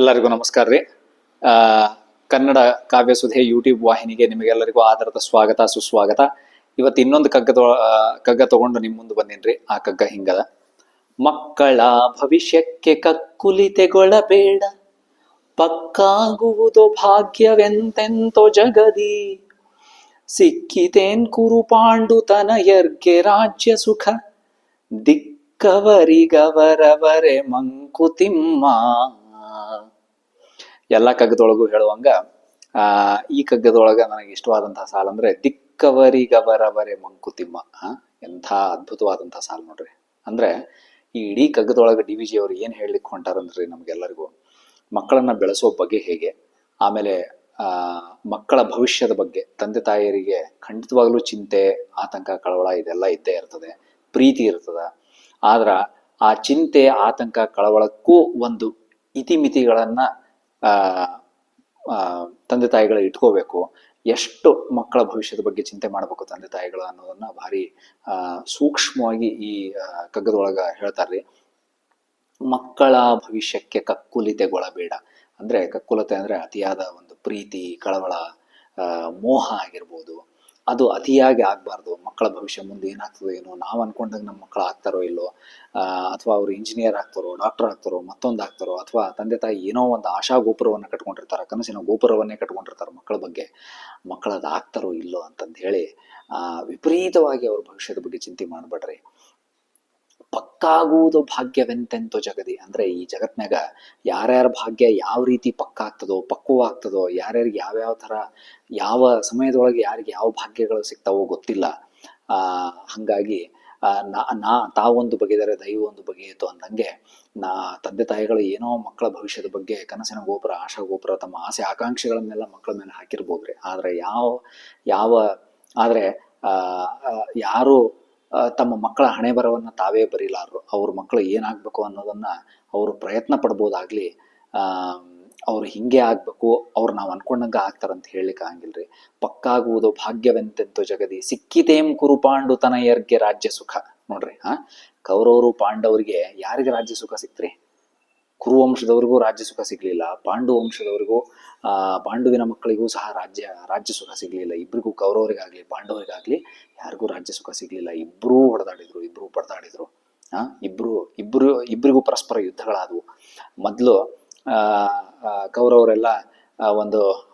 ಎಲ್ಲರಿಗೂ ನಮಸ್ಕಾರ ರೀ. ಕನ್ನಡ ಕಾವ್ಯ ಸುಧೆ ಯೂಟ್ಯೂಬ್ ವಾಹಿನಿಗೆ ನಿಮಗೆಲ್ಲರಿಗೂ ಆಧಾರದ ಸ್ವಾಗತ, ಸುಸ್ವಾಗತ. ಇವತ್ತು ಇನ್ನೊಂದು ಕಗ್ಗದ ಕಗ್ಗ ತಗೊಂಡು ನಿಮ್ಮ ಮುಂದೆ ಬಂದೇನ್ರಿ ಆ ಕಗ್ಗ ಹಿಂಗದ. ಮಕ್ಕಳ ಭವಿಷ್ಯಕ್ಕೆ ಕಕ್ಕುಲಿತೆಗೊಳ್ಳಬೇಡ ಪಕ್ಕಾಗುವುದು ಭಾಗ್ಯವೆಂತೆಂತೋ ಜಗದಿ. ಸಿಕ್ಕಿತೇನ್ ಕುರು ಪಾಂಡುತನಯರ್ಗೆ ರಾಜ್ಯ ಸುಖ. ದಿಕ್ಕವರಿಗವರವರೆ ಮಂಕುತಿಮ್ಮ. ಎಲ್ಲ ಕಗ್ಗದೊಳಗೂ ಹೇಳುವಂಗ, ಆ, ಈ ಕಗ್ಗದೊಳಗ ನನಗೆ ಇಷ್ಟವಾದಂತಹ ಸಾಲ ಅಂದ್ರೆ ದಿಕ್ಕವರಿಗವರವರೆ ಮಂಕುತಿಮ್ಮ ಎಂಥ ಅದ್ಭುತವಾದಂತಹ ಸಾಲು ನೋಡ್ರಿ. ಅಂದ್ರೆ ಈ ಇಡೀ ಕಗ್ಗದೊಳಗ ಡಿ ವಿ ಜಿ ಅವ್ರು ಏನ್ ಹೇಳಲಿಕ್ಕೆ ಹೊಂಟಾರಂದ್ರಿ ನಮ್ಗೆಲ್ಲರಿಗೂ, ಮಕ್ಕಳನ್ನ ಬೆಳೆಸೋ ಬಗ್ಗೆ ಹೇಗೆ, ಆಮೇಲೆ, ಆ, ಮಕ್ಕಳ ಭವಿಷ್ಯದ ಬಗ್ಗೆ, ತಂದೆ ತಾಯಿಯರಿಗೆ ಖಂಡಿತವಾಗ್ಲೂ ಚಿಂತೆ, ಆತಂಕ, ಕಳವಳ ಇದೆಲ್ಲ ಇದ್ದೇ ಇರ್ತದೆ, ಪ್ರೀತಿ ಇರ್ತದ. ಆದ್ರ ಆ ಚಿಂತೆ, ಆತಂಕ, ಕಳವಳಕ್ಕೂ ಒಂದು ಇತಿಮಿತಿಗಳನ್ನ ತಂದೆ ತಾಯಿಗಳು ಇಟ್ಕೋಬೇಕು. ಎಷ್ಟು ಮಕ್ಕಳ ಭವಿಷ್ಯದ ಬಗ್ಗೆ ಚಿಂತೆ ಮಾಡಬೇಕು ತಂದೆ ತಾಯಿಗಳು ಅನ್ನೋದನ್ನ ಭಾರಿ ಸೂಕ್ಷ್ಮವಾಗಿ ಈ ಕಗ್ಗದೊಳಗ ಹೇಳ್ತಾರ್ರಿ. ಮಕ್ಕಳ ಭವಿಷ್ಯಕ್ಕೆ ಕಕ್ಕುಲಿತೆಗೊಳಬೇಡ. ಅಂದ್ರೆ ಕಕ್ಕುಲತೆ ಅಂದ್ರೆ ಅತಿಯಾದ ಒಂದು ಪ್ರೀತಿ, ಕಳವಳ ಮೋಹ ಆಗಿರ್ಬೋದು. ಅದು ಅತಿಯಾಗಿ ಆಗಬಾರ್ದು. ಮಕ್ಕಳ ಭವಿಷ್ಯ ಮುಂದೆ ಏನಾಗ್ತದೋ ಏನೋ, ನಾವು ಅನ್ಕೊಂಡಾಗ ನಮ್ಮ ಮಕ್ಕಳು ಆಗ್ತಾರೋ ಇಲ್ಲೋ ಅಥವಾ ಅವರು ಇಂಜಿನಿಯರ್ ಆಗ್ತಾರೋ ಡಾಕ್ಟರ್ ಆಗ್ತಾರೋ, ಮತ್ತೊಂದು ಆಗ್ತಾರೋ, ಅಥವಾ ತಂದೆ ತಾಯಿ ಏನೋ ಒಂದು ಆಶಾ ಗೋಪುರವನ್ನು ಕಟ್ಕೊಂಡಿರ್ತಾರೆ, ಕನಸಿನ ಗೋಪುರವನ್ನೇ ಕಟ್ಕೊಂಡಿರ್ತಾರೆ ಮಕ್ಕಳ ಬಗ್ಗೆ. ಮಕ್ಕಳದು ಆಗ್ತಾರೋ ಇಲ್ಲೋ ಅಂತಂದು ಹೇಳಿ ವಿಪರೀತವಾಗಿ ಅವ್ರ ಭವಿಷ್ಯದ ಬಗ್ಗೆ ಚಿಂತೆ ಮಾಡಬೇಡ್ರಿ. ಪಕ್ಕಾಗುವುದು ಭಾಗ್ಯವೆಂತೆಂತೋ ಜಗದಿ. ಅಂದ್ರೆ ಈ ಜಗತ್ನಾಗ ಯಾರ್ಯಾರ ಭಾಗ್ಯ ಯಾವ ರೀತಿ ಪಕ್ಕ ಆಗ್ತದೋ ಪಕ್ವವಾಗ್ತದೋ, ಯಾರ್ಯಾರಿಗೆ ಯಾವ್ಯಾವ ತರ ಯಾವ ಸಮಯದೊಳಗೆ ಯಾರಿಗೆ ಯಾವ ಭಾಗ್ಯಗಳು ಸಿಗ್ತಾವೋ ಗೊತ್ತಿಲ್ಲ. ಹಂಗಾಗಿ ನಾ ನಾ ತಾವೊಂದು ಬಗೆದರೆ ದೈವ ಒಂದು ಬಗೆಯಿತು ಅಂದಂಗೆ, ನಾ, ತಂದೆ ತಾಯಿಗಳು ಏನೋ ಮಕ್ಕಳ ಭವಿಷ್ಯದ ಬಗ್ಗೆ ಕನಸಿನ ಗೋಪುರ, ಆಶಾ ಗೋಪುರ, ತಮ್ಮ ಆಸೆ ಆಕಾಂಕ್ಷೆಗಳನ್ನೆಲ್ಲ ಮಕ್ಕಳ ಮೇಲೆ ಹಾಕಿರ್ಬೋದ್ರಿ. ಆದರೆ ಯಾವ ಯಾವ, ಆದ್ರೆ ಯಾರು ತಮ್ಮ ಮಕ್ಕಳ ಹಣೆ ಬರವನ್ನು ತಾವೇ ಬರೀಲಾರರು. ಅವ್ರ ಮಕ್ಕಳು ಏನಾಗಬೇಕು ಅನ್ನೋದನ್ನ ಅವರು ಪ್ರಯತ್ನ ಪಡ್ಬೋದಾಗಲಿ ಅವ್ರು ಹಿಂಗೆ ಆಗಬೇಕು, ಅವ್ರು ನಾವು ಅನ್ಕೊಂಡಂಗೆ ಆಗ್ತಾರಂತ ಹೇಳಲಿಕ್ಕೆ ಆಗಂಗಿಲ್ರಿ. ಪಕ್ಕಾಗುವುದು ಭಾಗ್ಯವೆಂತೆಂತೋ ಜಗದಿ ಸಿಕ್ಕಿತೇಮ್ ಕುರು ಪಾಂಡು ತನಯರ್ಗೆ ರಾಜ್ಯ ಸುಖ. ನೋಡ್ರಿ ಹಾ ಕೌರವರು ಪಾಂಡವರಿಗೆ ಯಾರಿಗೆ ರಾಜ್ಯ ಸುಖ ಸಿಕ್ತ್ರಿ? ಕುರುವಂಶದವರಿಗೂ ರಾಜ್ಯ ಸುಖ ಸಿಗಲಿಲ್ಲ. ಪಾಂಡು ವಂಶದವರಿಗೂ ಪಾಂಡುವಿನ ಮಕ್ಕಳಿಗೂ ಸಹ ರಾಜ್ಯ ರಾಜ್ಯ ಸುಖ ಸಿಗಲಿಲ್ಲ. ಇಬ್ಬರಿಗೂ ಕೌರವರಿಗಾಗಲಿ, ಪಾಂಡವರಿಗಾಗಲಿ ಯಾರಿಗೂ ರಾಜ್ಯ ಸುಖ ಸಿಗಲಿಲ್ಲ. ಇಬ್ಬರೂ ಹೊಡೆದಾಡಿದ್ರು ಇಬ್ಬರೂ ಪಡೆದಾಡಿದ್ರು. ಆ, ಇಬ್ರು ಇಬ್ರು ಇಬ್ಬರಿಗೂ ಪರಸ್ಪರ ಯುದ್ಧಗಳಾದವು. ಮೊದಲು ಕೌರವರೆಲ್ಲ ಒಂದು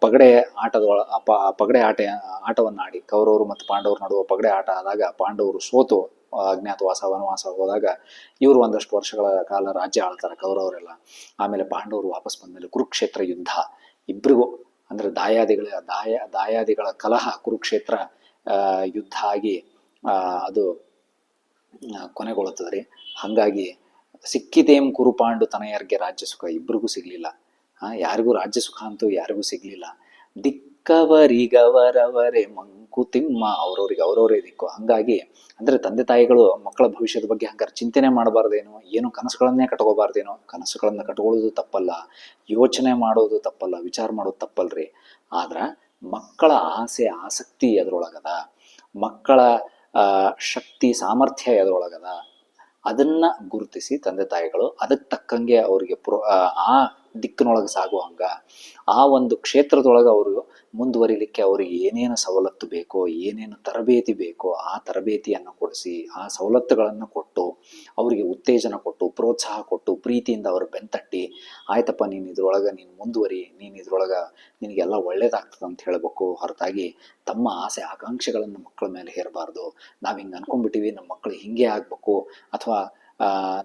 ಪಗಡೆ ಆಟದ ಒಳ ಆ ಪ- ಆ ಪಗಡೆ ಆಟ ಆಟವನ್ನು ಆಡಿ ಕೌರವರು ಮತ್ತು ಪಾಂಡವರು ನಡುವ ಪಗಡೆ ಆಟ ಆದಾಗ ಪಾಂಡವರು ಸೋತು. ಅಜ್ಞಾತವಾಸ ವನವಾಸ ಹೋದಾಗ ಇವರು ಒಂದಷ್ಟು ವರ್ಷಗಳ ಕಾಲ ರಾಜ್ಯ ಆಳ್ತಾರೆ, ಕೌರವರೆಲ್ಲ. ಆಮೇಲೆ ಪಾಂಡವರು ವಾಪಸ್ ಬಂದಮೇಲೆ ಕುರುಕ್ಷೇತ್ರ ಯುದ್ಧ. ಇಬ್ಬರಿಗೂ ಅಂದರೆ ದಾಯಾದಿಗಳ, ದಾಯ, ದಾಯಾದಿಗಳ ಕಲಹ ಕುರುಕ್ಷೇತ್ರ ಯುದ್ಧ ಆಗಿ ಅದು ಕೊನೆಗೊಳ್ಳುತ್ತದೆ. ರೀ ಹಾಗಾಗಿ ಸಿಕ್ಕಿದೇಮ್ ಕುರುಪಾಂಡು ತನಯರ್ಗೆ ರಾಜ್ಯ ಸುಖ ಇಬ್ರಿಗೂ ಸಿಗಲಿಲ್ಲ. ಯಾರಿಗೂ ರಾಜ್ಯ ಸುಖ ಅಂತೂ ಯಾರಿಗೂ ಸಿಗ್ಲಿಲ್ಲ. ದಿಕ್ಕವರಿಗವರವರೇ ಮಂಕುತಿಮ್ಮ ಅವ್ರವ್ರಿಗೆ ಅವ್ರವರೇ ದಿಕ್ಕು. ಹಂಗಾಗಿ ಅಂದ್ರೆ ತಂದೆ ತಾಯಿಗಳು ಮಕ್ಕಳ ಭವಿಷ್ಯದ ಬಗ್ಗೆ ಹಂಗಾರೆ ಚಿಂತನೆ ಮಾಡಬಾರ್ದೇನೋ, ಏನು ಕನಸುಗಳನ್ನೇ ಕಟ್ಕೋಬಾರ್ದೇನೋ, ಕನಸುಗಳನ್ನ ಕಟ್ಕೊಳ್ಳೋದು ತಪ್ಪಲ್ಲ, ಯೋಚನೆ ಮಾಡೋದು ತಪ್ಪಲ್ಲ, ವಿಚಾರ ಮಾಡೋದು ತಪ್ಪಲ್ರಿ. ಆದ್ರೆ ಮಕ್ಕಳ ಆಸೆ, ಆಸಕ್ತಿ ಎದ್ರೊಳಗದ, ಮಕ್ಕಳ ಶಕ್ತಿ, ಸಾಮರ್ಥ್ಯ ಎದ್ರೊಳಗದ, ಅದನ್ನ ಗುರುತಿಸಿ ತಂದೆ ತಾಯಿಗಳು ಅದಕ್ಕೆ ತಕ್ಕಂಗೆ ಅವರಿಗೆ ಪ್ರೋ ಆ ದಿಕ್ಕಿನೊಳಗೆ ಸಾಗುವಂಗ, ಆ ಒಂದು ಕ್ಷೇತ್ರದೊಳಗೆ ಅವರು ಮುಂದುವರಿಲಿಕ್ಕೆ ಅವರಿಗೆ ಏನೇನು ಸವಲತ್ತು ಬೇಕೋ, ಏನೇನು ತರಬೇತಿ ಬೇಕೋ ಆ ತರಬೇತಿಯನ್ನು ಕೊಡಿಸಿ, ಆ ಸವಲತ್ತುಗಳನ್ನು ಕೊಟ್ಟು, ಅವರಿಗೆ ಉತ್ತೇಜನ ಕೊಟ್ಟು, ಪ್ರೋತ್ಸಾಹ ಕೊಟ್ಟು, ಪ್ರೀತಿಯಿಂದ ಅವರು ಬೆಂತಟ್ಟಿ, ಆಯ್ತಪ್ಪ, ನೀನು ಇದ್ರೊಳಗೆ, ನೀನು ಮುಂದುವರಿ, ನೀನು ಇದ್ರೊಳಗೆ ನಿನಗೆಲ್ಲ ಒಳ್ಳೇದಾಗ್ತದೆ ಅಂತ ಹೇಳಬೇಕು ಹೊರತಾಗಿ ತಮ್ಮ ಆಸೆ, ಆಕಾಂಕ್ಷೆಗಳನ್ನು ಮಕ್ಕಳ ಮೇಲೆ ಹೇರಬಾರ್ದು. ನಾವು ಹಿಂಗೆ ಅನ್ಕೊಂಡ್ಬಿಟ್ಟಿವಿ ನಮ್ಮ ಮಕ್ಕಳು ಹಿಂಗೆ ಆಗಬೇಕು, ಅಥವಾ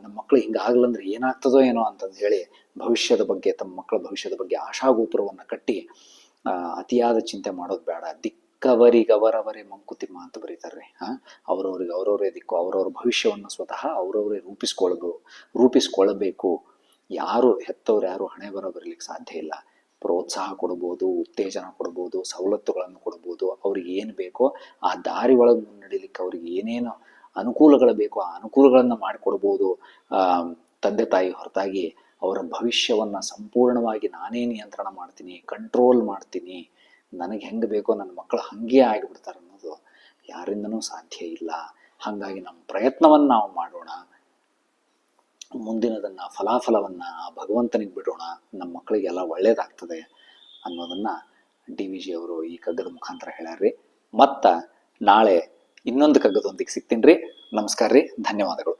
ನಮ್ಮ ಮಕ್ಕಳು ಹಿಂಗೆ ಆಗ್ಲಂದ್ರೆ ಏನಾಗ್ತದೋ ಏನೋ ಅಂತಂದು ಹೇಳಿ ಭವಿಷ್ಯದ ಬಗ್ಗೆ, ತಮ್ಮ ಮಕ್ಕಳ ಭವಿಷ್ಯದ ಬಗ್ಗೆ ಆಶಾಗೋಪುರವನ್ನು ಕಟ್ಟಿ ಅತಿಯಾದ ಚಿಂತೆ ಮಾಡೋದು ಬೇಡ. ದಿಕ್ಕವರಿಗವರವರೇ ಮಂಕುತಿಮ್ಮ ಅಂತ ಬರೀತಾರೆ. ಹಾ ಅವ್ರವ್ರಿಗೆ, ಅವರವರೇ ದಿಕ್ಕು, ಅವ್ರವ್ರ ಭವಿಷ್ಯವನ್ನು ಸ್ವತಃ ಅವರವರೇ ರೂಪಿಸ್ಕೊಳ್ಬೇಕು ರೂಪಿಸ್ಕೊಳ್ಬೇಕು. ಯಾರು ಹೆತ್ತವ್ರು, ಯಾರು ಹಣೆ ಬರ ಬರಲಿಕ್ಕೆ ಸಾಧ್ಯ ಇಲ್ಲ. ಪ್ರೋತ್ಸಾಹ ಕೊಡ್ಬೋದು, ಉತ್ತೇಜನ ಕೊಡ್ಬೋದು, ಸವಲತ್ತುಗಳನ್ನು ಕೊಡ್ಬೋದು. ಅವ್ರಿಗೆ ಏನು ಬೇಕೋ ಆ ದಾರಿ ಒಳಗೆ ಮುನ್ನಡೀಲಿಕ್ಕೆ ಅವ್ರಿಗೆ ಏನೇನು ಅನುಕೂಲಗಳು ಬೇಕೋ ಆ ಅನುಕೂಲಗಳನ್ನು ಮಾಡಿಕೊಡ್ಬೋದು. ತಂದೆ ತಾಯಿ ಹೊರತಾಗಿ ಅವರ ಭವಿಷ್ಯವನ್ನು ಸಂಪೂರ್ಣವಾಗಿ ನಾನೇ ನಿಯಂತ್ರಣ ಮಾಡ್ತೀನಿ ಕಂಟ್ರೋಲ್ ಮಾಡ್ತೀನಿ, ನನಗೆ ಹೆಂಗೆ ಬೇಕೋ ನನ್ನ ಮಕ್ಕಳು ಹಂಗೆ ಆಗಿಬಿಡ್ತಾರೆ ಅನ್ನೋದು ಯಾರಿಂದನೂ ಸಾಧ್ಯ ಇಲ್ಲ. ಹಾಗಾಗಿ ನಮ್ಮ ಪ್ರಯತ್ನವನ್ನು ನಾವು ಮಾಡೋಣ. ಮುಂದಿನದನ್ನು ಫಲಾಫಲವನ್ನು ಭಗವಂತನಿಗೆ ಬಿಡೋಣ. ನಮ್ಮ ಮಕ್ಕಳಿಗೆಲ್ಲ ಒಳ್ಳೇದಾಗ್ತದೆ ಅನ್ನೋದನ್ನು ಡಿ ವಿ ಜಿ ಅವರು ಈ ಕಗ್ಗದ ಮುಖಾಂತರ ಹೇಳ್ಯಾರ್ರಿ. ಮತ್ತು ನಾಳೆ ಇನ್ನೊಂದು ಕಗ್ಗದೊಂದಿಗೆ ಸಿಗ್ತೀನಿ ರೀ. ನಮಸ್ಕಾರ ರೀ. ಧನ್ಯವಾದಗಳು.